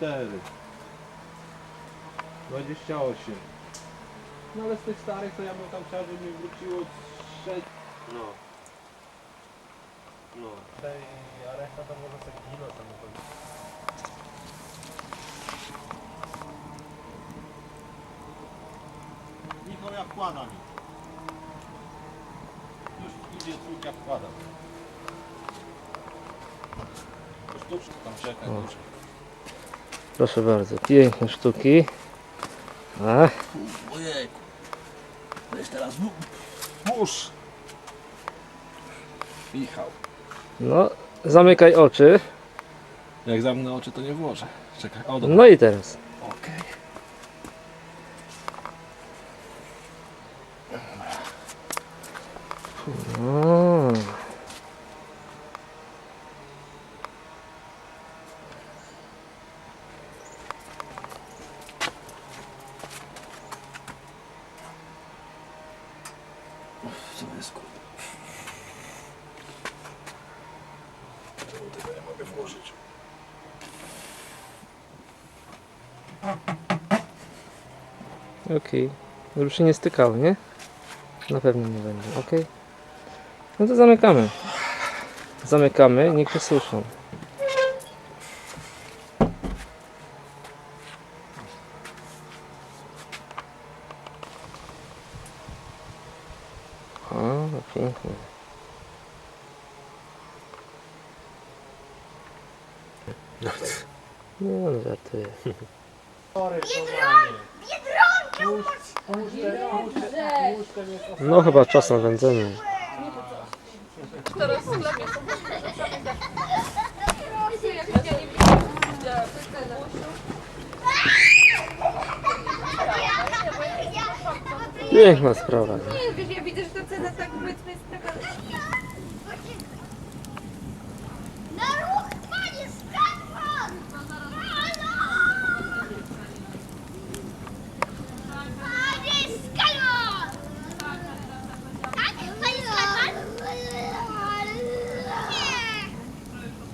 24 28 No ale z tych starych to ja bym tam chciał, żeby mi wróciło 6 No. No. Tej, a reszta to może sobie kilo tam Michał ja wkładam Już idzie córka wkładam To sztuczka tam czeka O. Proszę bardzo, piękne sztuki. A, Ojejku. Weź teraz włóż. Michał. no, zamykaj oczy. Jak zamknę oczy, to nie włożę. Czekaj, o dobra. No i teraz. Okej. O, Co Czemu tego nie mogę włożyć? okej. Żeby się nie stykało, nie? Na pewno nie będzie, okej. No to zamykamy. Zamykamy, niech się suszą. O, no pięknie. Nie, no żartuję. No chyba czas na wędzenie. Teraz widziałam. Piękna sprawa. Nie,